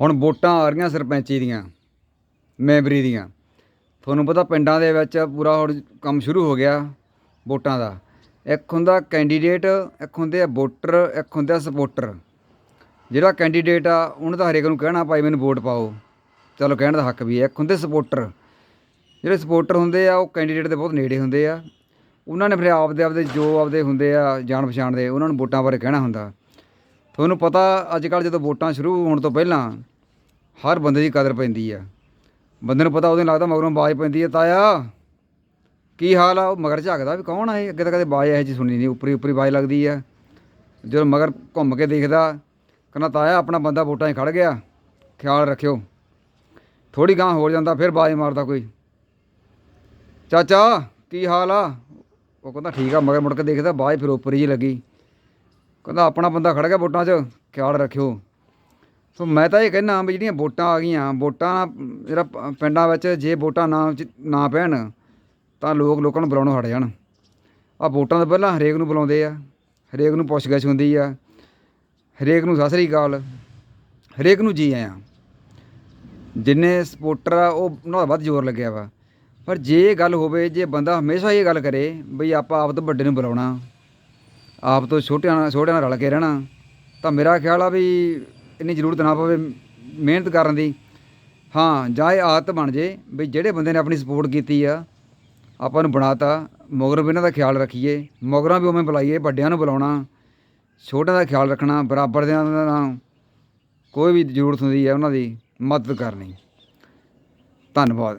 ਹੁਣ ਵੋਟਾਂ ਆ ਰਹੀਆਂ ਸਰਪੰਚੀ ਦੀਆਂ, ਮੈਂਬਰੀ ਦੀਆਂ। ਤੁਹਾਨੂੰ ਪਤਾ ਪਿੰਡਾਂ ਦੇ ਵਿੱਚ ਪੂਰਾ ਹੁਣ ਕੰਮ ਸ਼ੁਰੂ ਹੋ ਗਿਆ ਵੋਟਾਂ ਦਾ। ਇੱਕ ਹੁੰਦਾ ਕੈਂਡੀਡੇਟ, ਇੱਕ ਹੁੰਦੇ ਆ ਵੋਟਰ, ਇੱਕ ਹੁੰਦੇ ਆ ਸਪੋਰਟਰ ਜਿਹੜਾ ਕੈਂਡੀਡੇਟ ਆ, ਉਹਨੂੰ ਤਾਂ ਹਰੇਕ ਨੂੰ ਕਹਿਣਾ, ਭਾਈ ਮੈਨੂੰ ਵੋਟ ਪਾਓ। ਚਲੋ ਕਹਿਣ ਦਾ ਹੱਕ ਵੀ ਹੈ। ਇੱਕ ਹੁੰਦੇ ਸਪੋਰਟਰ ਜਿਹੜੇ ਸਪੋਰਟਰ ਹੁੰਦੇ ਆ, ਉਹ ਕੈਂਡੀਡੇਟ ਦੇ ਬਹੁਤ ਨੇੜੇ ਹੁੰਦੇ ਆ। ਉਹਨਾਂ ਨੇ ਫਿਰ ਆਪਦੇ ਆਪਦੇ ਜੋ ਆਪਦੇ ਹੁੰਦੇ ਆ ਜਾਣ ਪਛਾਣ ਦੇ, ਉਹਨਾਂ ਨੂੰ ਵੋਟਾਂ ਬਾਰੇ ਕਹਿਣਾ ਹੁੰਦਾ। ਤੁਹਾਨੂੰ ਪਤਾ ਅੱਜ ਕੱਲ੍ਹ ਜਦੋਂ ਵੋਟਾਂ ਸ਼ੁਰੂ ਹੋਣ ਤੋਂ ਪਹਿਲਾਂ ਹਰ ਬੰਦੇ ਦੀ ਕਦਰ ਪੈਂਦੀ ਆ। ਬੰਦੇ ਨੂੰ ਪਤਾ ਉਹਦੇ ਲੱਗਦਾ ਮਗਰੋਂ ਆਵਾਜ਼ ਪੈਂਦੀ ਹੈ ਤਾਇਆ, ਕੀ ਹਾਲ ਆ? ਉਹ ਮਗਰ ਝਾਕਦਾ ਵੀ ਕੌਣ ਆ ਇਹ? ਅੱਗੇ ਤਾਂ ਕਦੇ ਆਵਾਜ਼ ਇਹੋ ਜਿਹੀ ਸੁਣੀ ਨਹੀਂ, ਉੱਪਰੀ ਉੱਪਰੀ ਆਵਾਜ਼ ਲੱਗਦੀ ਆ। ਜਦੋਂ ਮਗਰ ਘੁੰਮ ਕੇ ਦੇਖਦਾ, ਕਹਿੰਦਾ, ਤਾਇਆ, ਆਪਣਾ ਬੰਦਾ ਵੋਟਾਂ 'ਚ ਖੜ ਗਿਆ। ਖਿਆਲ ਰੱਖਿਓ। ਥੋੜੀ ਗਾਂ ਹੋ ਜਾਂਦਾ, ਫਿਰ ਆਵਾਜ਼ ਮਾਰਦਾ ਕੋਈ। ਚਾਚਾ, ਕੀ ਹਾਲ ਆ? ਉਹ ਕਹਿੰਦਾ, ਠੀਕ ਆ, ਮਗਰ ਮੁੜ ਕੇ ਦੇਖਦਾ, ਆਵਾਜ਼ ਫਿਰ ਉੱਪਰ ਹੀ ਲੱਗੀ। ਕਹਿੰਦਾ ਆਪਣਾ ਬੰਦਾ ਖੜ ਗਿਆ ਵੋਟਾਂ 'ਚ, ਖਿਆਲ ਰੱਖਿਓ। ਸੋ ਮੈਂ ਤਾਂ ਇਹ ਕਹਿੰਦਾ ਵੀ ਜਿਹੜੀਆਂ ਵੋਟਾਂ ਆ ਗਈਆਂ, ਵੋਟਾਂ ਜਿਹੜਾ ਪ- ਪਿੰਡਾਂ ਵਿੱਚ ਜੇ ਵੋਟਾਂ ਨਾ ਚ- ਨਾ ਪੈਣ, ਤਾਂ ਲੋਕ ਲੋਕਾਂ ਨੂੰ ਬੁਲਾਉਣੋਂ ਹਟ ਜਾਣ। ਆ ਵੋਟਾਂ ਤੋਂ ਪਹਿਲਾਂ ਹਰੇਕ ਨੂੰ ਬੁਲਾਉਂਦੇ ਆ, ਹਰੇਕ ਨੂੰ ਪੁੱਛਗਿੱਛ ਹੁੰਦੀ ਆ, ਹਰੇਕ ਨੂੰ ਸਤਿ ਸ੍ਰੀ ਅਕਾਲ, ਹਰੇਕ ਨੂੰ ਜੀ ਆਇਆਂ। ਜਿੰਨੇ ਸਪੋਰਟਰ ਆ, ਉਹ ਉਹਨਾਂ ਦਾ ਵੱਧ ਜ਼ੋਰ ਲੱਗਿਆ ਵਾ। ਪਰ ਜੇ ਇਹ ਗੱਲ ਹੋਵੇ, ਜੇ ਬੰਦਾ ਹਮੇਸ਼ਾ ਇਹ ਗੱਲ ਕਰੇ, ਬਈ ਆਪਾਂ ਆਪ ਤੋਂ ਵੱਡੇ ਨੂੰ ਬੁਲਾਉਣਾ। ਆਪ ਤੋਂ ਛੋਟਿਆਂ ਨਾਲ ਛੋਟਿਆਂ ਨਾਲ ਰਲ ਕੇ ਰਹਿਣਾ, ਤਾਂ ਮੇਰਾ ਖਿਆਲ ਆ ਵੀ ਇੰਨੀ ਜ਼ਰੂਰਤ ਨਾ ਪਵੇ ਮਿਹਨਤ ਕਰਨ ਦੀ। ਹਾਂ, ਜਾਂ ਇਹ ਆਦਤ ਬਣ ਜੇ ਵੀ ਜਿਹੜੇ ਬੰਦੇ ਨੇ ਆਪਣੀ ਸਪੋਰਟ ਕੀਤੀ ਆ, ਆਪਾਂ ਨੂੰ ਬਣਾਤਾ, ਮਗਰ ਵੀ ਇਹਨਾਂ ਦਾ ਖਿਆਲ ਰੱਖੀਏ, ਮਗਰਾਂ ਵੀ ਉਵੇਂ ਬੁਲਾਈਏ, ਵੱਡਿਆਂ ਨੂੰ ਬੁਲਾਉਣਾ, ਛੋਟਿਆਂ ਦਾ ਖਿਆਲ ਰੱਖਣਾ, ਬਰਾਬਰ ਦੇ ਨਾਲ ਕੋਈ ਵੀ ਜ਼ਰੂਰਤ ਹੁੰਦੀ ਹੈ ਉਹਨਾਂ ਦੀ ਮਦਦ ਕਰਨੀ। ਧੰਨਵਾਦ।